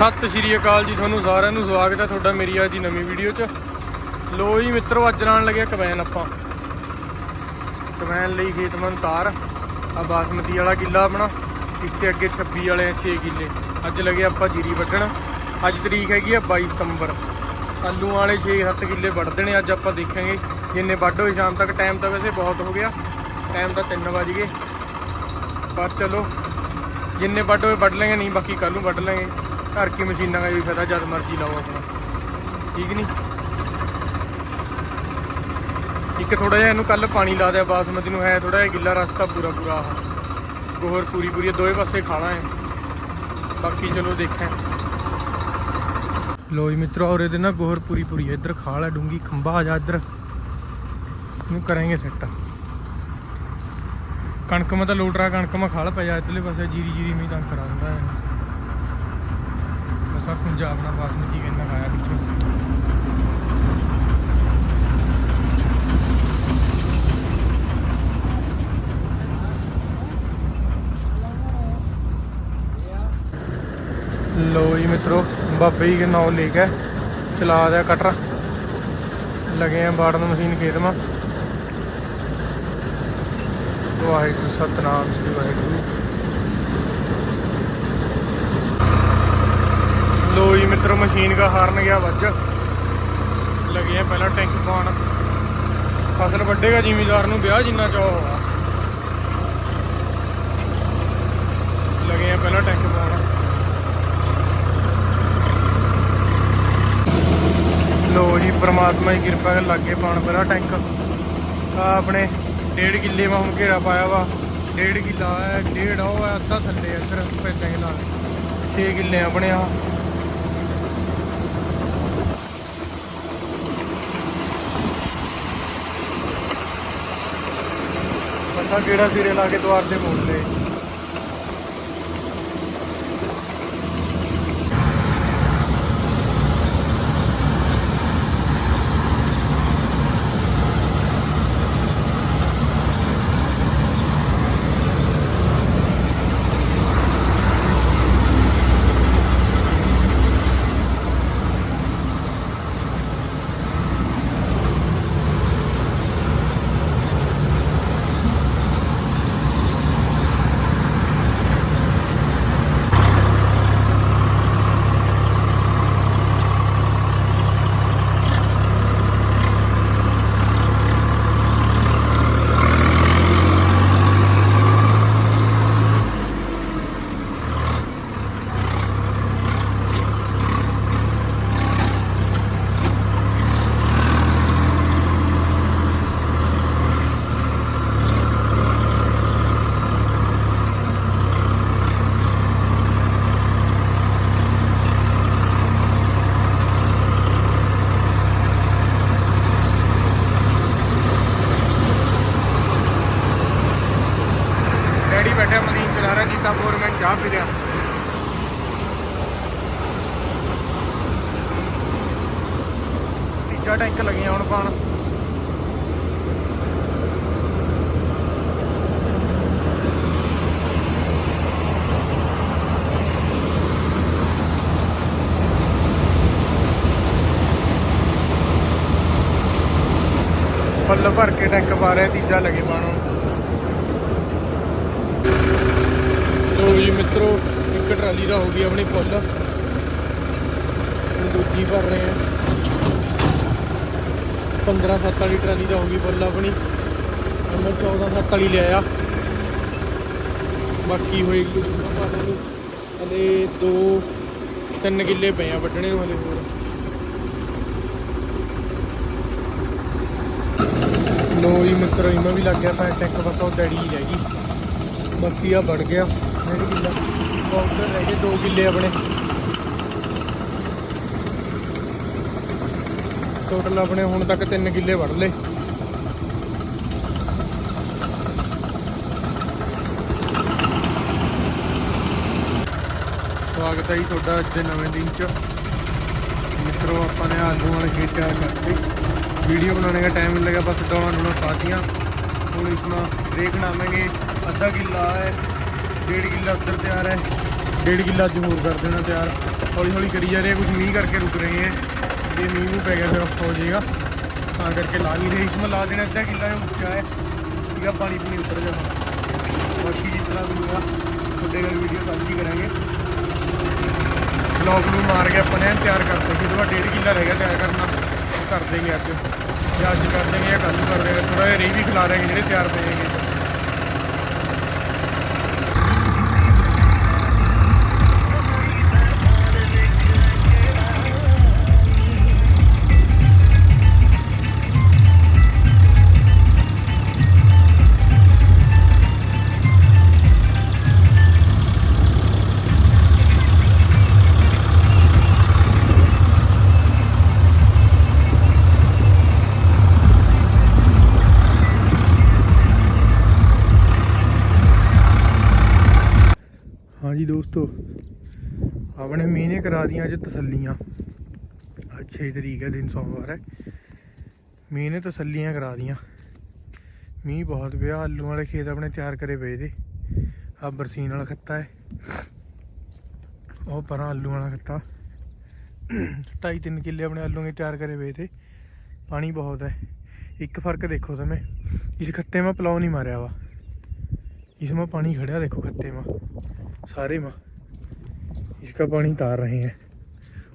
ਸਤਿ ਸ਼੍ਰੀ ਅਕਾਲ ਜੀ, ਤੁਹਾਨੂੰ ਸਾਰਿਆਂ ਨੂੰ ਸਵਾਗਤ ਹੈ ਤੁਹਾਡਾ ਮੇਰੀ ਅੱਜ ਦੀ ਨਵੀਂ ਵੀਡੀਓ 'ਚ। ਲੋ ਜੀ ਮਿੱਤਰੋ ਅੱਜ ਨਾਲ ਲੱਗਿਆ ਕਵੈਨ ਆਪਾਂ। ਕਵੈਨ ਲਈ ਖੇਤਮਨ ਤਾਰ। ਆ ਬਾਸਮਤੀ ਵਾਲਾ ਕਿੱਲਾ ਆਪਣਾ ਇਸ ਤੇ ਅੱਗੇ 26 ਵਾਲੇ 6 ਕਿੱਲੇ। ਅੱਜ ਲੱਗੇ ਆਪਾਂ ਜੀਰੀ ਵੱਢਣ। ਅੱਜ ਤਰੀਕ ਹੈਗੀ ਆ 22 ਸਤੰਬਰ। ਆਲੂ ਵਾਲੇ 6-7 ਕਿੱਲੇ ਵੱਢਦੇ ਨੇ, ਅੱਜ ਆਪਾਂ ਦੇਖਾਂਗੇ ਜਿੰਨੇ ਵੱਢ ਹੋਏ। ਸ਼ਾਮ ਤੱਕ ਟਾਈਮ ਤਾਂ ਵੈਸੇ ਬਹੁਤ ਹੋ ਗਿਆ। ਟਾਈਮ ਤਾਂ 3 ਵਜ ਗਏ। ਪਰ ਚਲੋ, ਜਿੰਨੇ ਵੱਢ ਹੋਏ ਵੱਢ ਲਾਂਗੇ ਨਹੀਂ ਬਾਕੀ ਕੱਲ ਨੂੰ ਵੱਢ ਲਾਂਗੇ ਘਰ ਕੀ ਮਸ਼ੀਨਾਂ ਦਾ ਵੀ ਫਾਇਦਾ ਜਦ ਮਰਜ਼ੀ ਲਾਓ ਆਪਣਾ। ਠੀਕ ਨਹੀਂ ਇੱਕ ਥੋੜਾ ਜਿਹਾ ਇਹਨੂੰ ਕੱਲ ਪਾਣੀ ਲਾ ਦਿਆ ਬਾਸਮਤੀ ਨੂੰ ਹੈ ਥੋੜਾ ਜਿਹਾ ਗਿੱਲਾ ਰਸਤਾ ਪੂਰਾ ਪੂਰਾ ਆਹ। ਗੋਹਰ ਪੂਰੀ ਪੂਰੀ ਆ, ਦੋਵੇਂ ਪਾਸੇ ਖਾਣਾ ਹੈ। ਬਾਕੀ ਚਲੋ ਦੇਖਾਂ। ਲੋ ਜੀ ਮਿੱਤਰੋ ਔਰ ਇਹਦੇ ਨਾ ਗੋਹਰ ਪੂਰੀ ਪੂਰੀ ਹੈ ਇੱਧਰ ਖਾਲ ਹੈ ਡੂੰਗੀ ਖੰਭਾ ਆ ਜਾ ਇੱਧਰ। ਇਹਨੂੰ ਕਰਾਂਗੇ ਸੈੱਟ। ਕਣਕ ਮਾ ਤਾਂ ਲੋਟਰਾ ਕਣਕ ਮਾ ਖਾਲ ਪੈ ਜਾ ਇੱਧਰਲੇ ਪਾਸੇ ਜੀਰੀ ਜੀਰੀ ਮੀ ਤਾਂ ਕਰਾ ਦਿੰਦਾ ਹੈ। ਬਸ ਪੰਜਾਬ ਨਾਲ ਬਾਸਮਤੀ ਕਹਿੰਦਾ ਖਾਇਆ ਪਿੱਛੋਂ। ਲੋ ਜੀ ਮਿੱਤਰੋ, ਬਾਬੇ ਜੀ ਦੇ ਨਾਮ ਲੈ ਕੇ ਚਲਾ ਦਿਆ ਕਟਰ। ਲਗੇ ਆ ਬਾੜਨ ਮਸ਼ੀਨ ਖੇਤ ਮਾ। ਵਾਹਿਗੁਰੂ, ਸਤਨਾਮ ਸ੍ਰੀ ਵਾਹਿਗੁਰੂ। ਲੋ ਜੀ ਮਿੱਤਰੋ, ਮਸ਼ੀਨ ਦਾ ਹਾਰਨ ਗਿਆ ਵੱਜ। ਲਗੇ ਆ ਪਹਿਲਾਂ ਟੈਂਕ ਪਾਉਣ। ਫਸਲ ਵੱਢੇਗਾ ਜ਼ਿਮੀਦਾਰ ਨੂੰ, ਵਿਆਹ ਜਿੰਨਾ ਚਾਹ ਹੋਆ ਲਗੇ ਆ ਪਹਿਲਾਂ ਟੈਂਕ ਪਾਉਣ। ਲੋ ਜੀ, ਪ੍ਰਮਾਤਮਾ ਦੀ ਕਿਰਪਾ ਨਾਲ ਲੱਗੇ ਪਾਉਣ ਪਹਿਲਾਂ ਟੈਂਕ। ਆ ਆਪਣੇ ਡੇਢ ਕਿੱਲੇ ਮਾ ਹੁਣ ਘੇਰਾ ਪਾਇਆ ਵਾ। ਡੇਢ ਕਿੱਲਾ ਹੈ, ਡੇਢ ਉਹ ਹੈ, ਅੱਧਾ ਥੱਲੇ ਇੱਧਰ, ਪੈਂਦਾ ਕਿਲਾ 6 ਕਿੱਲੇ ਆਪਣੇ ਆ। ਤਾਂ ਕਿਹੜਾ ਸਿਰੇ ਲਾ ਕੇ ਦੁਆਰ ਤੇ ਮੋੜ ਲੇ ਡੈਡੀ ਬੈਠਿਆ ਮਦੀਨ ਚਲਾ ਰਿਹਾ ਜੀਤਾ ਬੋਰ ਮੈਂ ਚਾਹ ਪੀ ਰਿਹਾ ਤੀਜਾ ਟੈਂਕ ਲੱਗਿਆ ਹੁਣ ਪਾਣ ਫੁੱਲ ਭਰ ਕੇ ਟੈਂਕ ਪਾ ਰਿਹਾ, ਤੀਜਾ ਲੱਗੇ ਪਾਣੋਂ ਲੋ ਜੀ ਮਿੱਤਰੋ, ਇੱਕ ਟਰਾਲੀ ਦਾ ਹੋ ਗਈ ਆਪਣੀ ਫੁੱਲ। ਦੂਜੀ ਭਰ ਰਹੇ ਆ। 15 7 ਵਾਲੀ ਟਰਾਲੀ ਦਾ ਹੋ ਗਈ ਫੁੱਲ ਆਪਣੀ। ਮੈਂ 14 7 ਵਾਲੀ ਲਿਆਇਆ ਬਾਕੀ ਹੋਏਗੀ ਹਲੇ 2 3 ਕਿੱਲੇ ਪਏ ਆ ਵੱਢਣੇ ਨੂੰ ਹੋਰ। ਲੋ ਜੀ ਮਿੱਤਰੋ, ਇਹਨਾਂ ਵੀ ਲੱਗ ਗਿਆ ਤਾਂ ਟੈਂਕ ਬਸ ਉਹ ਡੈਡੀ ਹੀ ਰਹਿ ਗਈ। ਬਾਕੀ ਆ ਵੜ ਗਿਆ। ਡੇਢ ਕਿੱਲਾ। ਬਾਉਂਡਰ ਰਹਿ ਗਏ 2 ਕਿੱਲੇ ਆਪਣੇ। ਟੋਟਲ ਆਪਣੇ ਹੁਣ ਤੱਕ 3 ਕਿੱਲੇ ਵੜ ਲਏ। ਸਵਾਗਤ ਹੈ ਜੀ ਤੁਹਾਡਾ ਅੱਜ ਦੇ ਨਵੇਂ ਦਿਨ ਚ। ਮਿੱਤਰੋ, ਆਪਾਂ ਨੇ ਆਲੂ ਵਾਲੇ ਖੇਤ ਤਿਆਰ ਕਰਤੇ। ਵੀਡੀਓ ਬਣਾਉਣੇ ਦਾ ਟਾਈਮ ਨਹੀਂ ਲੱਗਾ, ਬਸ ਡੌਣਾ ਡੂਣਾ ਪਾਤੀਆਂ ਹੁਣ ਇਸਮਾ ਦੇਖ ਨਾਵਾਂਗੇ ਅੱਧਾ ਕਿੱਲਾ ਹੈ, ਡੇਢ ਕਿੱਲਾ ਉੱਧਰ ਤਿਆਰ ਹੈ। ਡੇਢ ਕਿੱਲਾ ਅੱਜ ਕਰ ਦੇਣਾ ਤਿਆਰ। ਹੌਲੀ ਹੌਲੀ ਕਰੀ ਜਾ ਰਹੇ ਕੁਝ ਮੀਂਹ ਕਰਕੇ ਰੁਕ ਰਹੇ ਹੈ ਜੇ ਮੀਂਹ ਨੂੰ ਪੈ ਗਿਆ ਫਿਰ ਔਖਾ ਹੋ ਜਾਏਗਾ। ਤਾਂ ਕਰਕੇ ਲਾ ਨਹੀਂ ਰਹੇ। ਮੈਂ ਲਾ ਦੇਣਾ ਅੱਧਾ ਕਿੱਲਾ ਉੱਚਾ ਹੈ। ਠੀਕ ਆ, ਪਾਣੀ ਪੂਣੀ ਉੱਤਰ ਜਾਣਾ। ਬਾਕੀ ਜਿਤਨਾ ਵੀ ਹੋਗਾ ਤੁਹਾਡੇ ਨਾਲ ਵੀਡੀਓ ਸਾਂਝੀ ਕਰਾਂਗੇ। ਬਲੌਗ ਨੂੰ ਮਾਰ ਕੇ ਆਪਾਂ ਨੇ ਤਿਆਰ ਕਰਦੇ ਕਿ ਤੁਹਾਡਾ ਡੇਢ ਕਿੱਲਾ ਰਹਿ ਗਿਆ ਤਿਆਰ ਕਰਨਾ। ਕਰ ਦੇਂਗੇ ਅੱਜ। ਜਾਂ ਅੱਜ ਕਰ ਦੇਂਗੇ ਜਾਂ ਕੱਲ ਨੂੰ ਕਰ ਦੇਂਗੇ। ਥੋੜਾ ਜਿਹਾ ਰੀ ਵੀ ਖਿਲਾ ਦੇਂਗੇ ਜਿਹੜੇ ਤਿਆਰ ਪਏ ਹਾਂਜੀ ਦੋਸਤੋ, ਆਪਣੇ ਮੀਨੇ ਕਰਾ ਦੀਆਂ ਅੱਜ ਤਸੱਲੀਆਂ। ਅੱਜ 6 ਤਰੀਕ ਹੈ, ਦਿਨ ਸੋਮਵਾਰ ਹੈ। ਮੀਨੇ ਤਸੱਲੀਆਂ ਕਰਾ ਦੀਆਂ ਮੀਂਹ ਬਹੁਤ ਪਿਆ, ਆਲੂ ਵਾਲੇ ਖੇਤ ਆਪਣੇ ਤਿਆਰ ਕਰੇ ਪਏ ਦੇ ਆ ਬਰਸੀਨ ਵਾਲਾ ਖੱਤਾ ਹੈ। ਉਹ ਪਰਾਂ ਆਲੂ ਵਾਲਾ ਖੱਤਾ। 2.5-3 ਕਿੱਲੇ ਆਪਣੇ ਆਲੂ ਨੇ ਤਿਆਰ ਕਰੇ ਪਏ ਤੇ। ਪਾਣੀ ਬਹੁਤ ਹੈ। ਇੱਕ ਫ਼ਰਕ ਦੇਖੋ ਸਮੇ, ਇਸ ਖੱਤੇ ਮੈਂ ਪਲਾਉ ਨਹੀਂ ਮਾਰਿਆ ਵਾ। ਇਸ ਮੈਂ ਪਾਣੀ ਖੜਿਆ ਦੇਖੋ ਖੱਤੇ ਮੈਂ। सारे में इसका पानी तार रहे हैं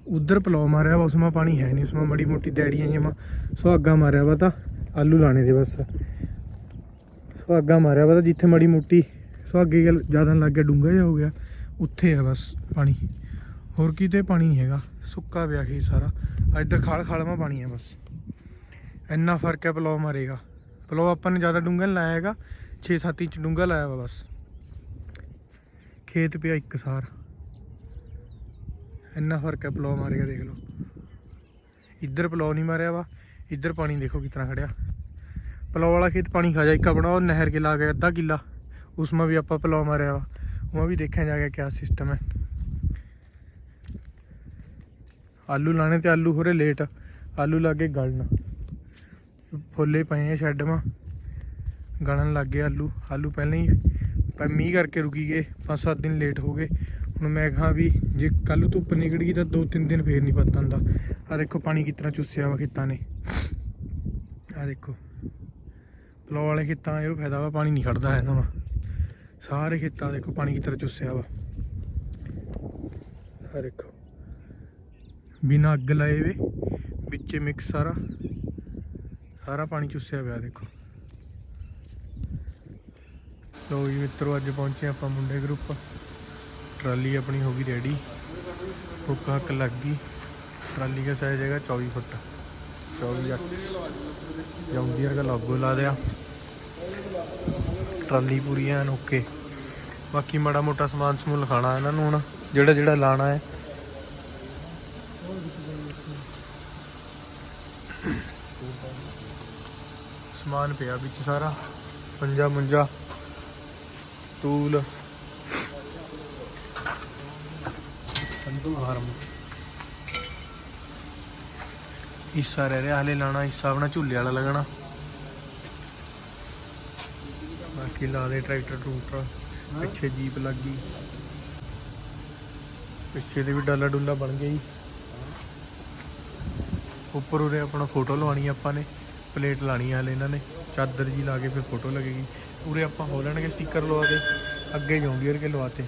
उधर पुलाव मारा हुआ उसमें पानी है नहीं उसमें बड़ी मोटी दैड़ियाँ जमा सुहागा मारा हुआ था आलू लाने दे बस सुहागा मारा हुआ था जिथे माड़ी मोटी सुहागे गल ज़्यादा लग गया डूंगा जहा हो गया ਉੱਥੇ ਆ ਬਸ ਪਾਣੀ ਹੋਰ ਕਿਤੇ ਪਾਣੀ ਨਹੀਂ ਹੈਗਾ ਸੁੱਕਾ ਪਿਆ ਖੇਤ ਸਾਰਾ ਇੱਧਰ ਖਾਲ ਖਾਲਵਾ ਪਾਣੀ ਹੈ ਬਸ ਇੰਨਾ ਫ਼ਰਕ ਹੈ ਪਲਾਉ ਮਾਰੇਗਾ ਪਲਾਉ ਆਪਾਂ ਨੇ ਜ਼ਿਆਦਾ ਡੂੰਘਾ ਲਾਇਆ ਹੈਗਾ 6-7 ਇੰਚ ਡੂੰਘਾ ਲਾਇਆ ਵਾ ਬਸ ਖੇਤ ਪਿਆ ਇੱਕ ਸਾਰ। ਇੰਨਾ ਫ਼ਰਕ ਹੈ ਪਲਾਉ ਮਾਰਿਆ, ਦੇਖ ਲਓ। ਇੱਧਰ ਪਲਾਉ ਨਹੀਂ ਮਾਰਿਆ ਵਾ, ਇੱਧਰ ਪਾਣੀ ਦੇਖੋ ਕਿਤਨਾ ਖੜਿਆ। ਪਲਾਉ ਵਾਲਾ ਖੇਤ ਪਾਣੀ ਖਾ ਜਾ ਇੱਕ ਆਪਣਾ ਉਹ ਨਹਿਰ ਕੇ ਲਾ ਗਿਆ ਅੱਧਾ ਕਿੱਲਾ ਉਸ ਮਾ ਵੀ ਆਪਾਂ ਪਲਾਉ ਮਾਰਿਆ ਵਾ। ਉਹ ਵੀ ਦੇਖਿਆ ਜਾ ਕੇ ਕਿਆ ਸਿਸਟਮ ਹੈ। ਆਲੂ ਲਾਣੇ ਤੇ ਆਲੂ ਹੋਰੇ ਲੇਟ ਆਲੂ ਲਾਗੇ ਗਲਣ। ਫੁੱਲੇ ਪਏ ਹੈ ਸ਼ੈੱਡ ਮਾ, ਗਲਣ ਲੱਗੇ ਆਲੂ। ਆਲੂ ਪਹਿਲਾਂ ਹੀ ਪਰ ਮੀਂਹ ਕਰਕੇ ਰੁਕੀ ਗਏ 5-7 ਦਿਨ ਲੇਟ ਹੋ ਗਏ। ਹੁਣ ਮੈਂ ਕਹਾਂ ਵੀ ਜੇ ਕੱਲ ਧੁੱਪ ਨਿਕਲ ਗਈ ਤਾਂ 2-3 ਦਿਨ ਫੇਰ ਨਹੀਂ ਪਤਾ ਹੁੰਦਾ ਆ ਦੇਖੋ ਪਾਣੀ ਕਿਤਨਾ ਚੁੱਸਿਆ ਵਾ ਖੇਤਾਂ ਨੇ। ਆ ਦੇਖੋ ਪਲੋ ਵਾਲੇ ਖੇਤਾਂ ਇਹ ਫਾਇਦਾ ਵਾ, ਪਾਣੀ ਨਹੀਂ ਖੜਦਾ ਹੈ ਨਾ ਵਾ ਸਾਰੇ ਖੇਤਾਂ ਦੇਖੋ ਪਾਣੀ ਕਿਤਨਾ ਚੁੱਸਿਆ ਵਾ। ਆ ਦੇਖੋ, ਬਿਨਾਂ ਅੱਗ ਲਾਏ ਵੇ, ਵਿੱਚੇ ਮਿਕਸ ਸਾਰਾ ਸਾਰਾ ਪਾਣੀ ਚੁੱਸਿਆ ਪਿਆ ਦੇਖੋ। ਲੋ ਜੀ ਮਿੱਤਰੋ, ਅੱਜ ਪਹੁੰਚੇ ਆਪਾਂ ਮੁੰਡੇ ਗਰੁੱਪ ਟਰਾਲੀ ਆਪਣੀ ਹੋ ਗਈ ਰੈਡੀ ਹੁੱਕ ਹੱਕ ਲੱਗ ਗਈ। ਟਰਾਲੀ ਦਾ ਸਾਈਜ਼ ਹੈਗਾ 24 ਫੁੱਟ। 24 8 ਜੌਂਡੀਅਰ ਦਾ ਲੋਗੋ ਲਾ ਦਿਆ। ਟਰਾਲੀ ਪੂਰੀ ਐਨ ਓਕੇ ਬਾਕੀ ਮਾੜਾ ਮੋਟਾ ਸਮਾਨ ਸਮੂਨ ਲਿਖਾਣਾ ਇਹਨਾਂ ਨੂੰ ਹੁਣ। ਜਿਹੜਾ ਜਿਹੜਾ ਲਾਣਾ ਹੈ। ਸਮਾਨ ਪਿਆ ਵਿੱਚ ਸਾਰਾ। ਪੰਜਾ ਮੁੰਜਾ। ਟੂਲ ਸੰਧੂ ਹਾਰਮ ਹਿੱਸਾ ਰਹਿ ਰਿਹਾ, ਹਲੇ ਲਾਣਾ ਹਿੱਸਾ ਆਪਣਾ ਝੂਲੇ ਵਾਲਾ ਲੱਗਣਾ। ਬਾਕੀ ਲਾ ਦੇ ਟਰੈਕਟਰ, ਟਰੂਟਰ, ਪਿੱਛੇ ਜੀਪ ਲੱਗ ਗਈ। ਪਿੱਛੇ ਦੇ ਵੀ ਡਾਲਾ ਡੁੱਲਾ ਬਣ ਗਿਆ ਜੀ। ਉੱਪਰ ਉਰੇ ਆਪਣਾ ਫੋਟੋ ਲਵਾਣੀ ਆਪਾਂ ਨੇ, ਪਲੇਟ ਲਾਣੀ ਆ ਹਲੇ ਇਹਨਾਂ ਨੇ। ਚਾਦਰ ਜੀ ਲਾ ਕੇ ਫਿਰ ਫੋਟੋ ਲੱਗੇਗੀ। ਉਰੇ ਆਪਾਂ ਹੋਲੈਂਡ ਕੇ ਸਟicker ਲਵਾ ਦੇ ਅੱਗੇ ਜੌਂਡੀਅਰ ਕੇ ਲਵਾਤੇ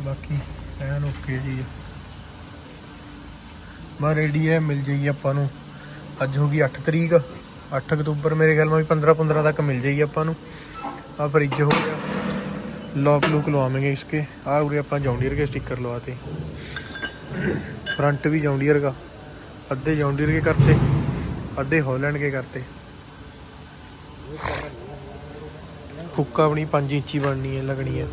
ਬਾਕੀ ਐਨ ਓਕੇ ਜੀ ਮਾ ਰੈਡੀ ਹੈ ਮਿਲ ਜਾਏਗੀ ਆਪਾਂ ਨੂੰ ਅੱਜ ਹੋ ਗਈ 8 ਤਰੀਕ 8 ਅਕਤੂਬਰ ਮੇਰੇ ਖਿਆਲ ਮੈਂ 15 15 ਤੱਕ ਮਿਲ ਜਾਏਗੀ ਆਪਾਂ ਨੂੰ ਆ ਫਰਿੱਜ ਹੋ ਗਿਆ ਲੌਕ ਲੂਕ ਲਵਾਵਾਂਗੇ ਇਸਕੇ ਆ ਉਰੇ ਆਪਾਂ ਜੌਂਡੀਅਰ ਕੇ ਸਟicker ਲਵਾਤੇ फ्रंट भी जॉन्डियर का अद्धे जॉन्डियर के करते अद्धे हॉलैंड के करते ਹੁੱਕਾ ਆਪਣੀ 5 ਇੰਚੀ ਬਣਨੀ ਹੈ ਲੱਗਣੀ ਹੈ।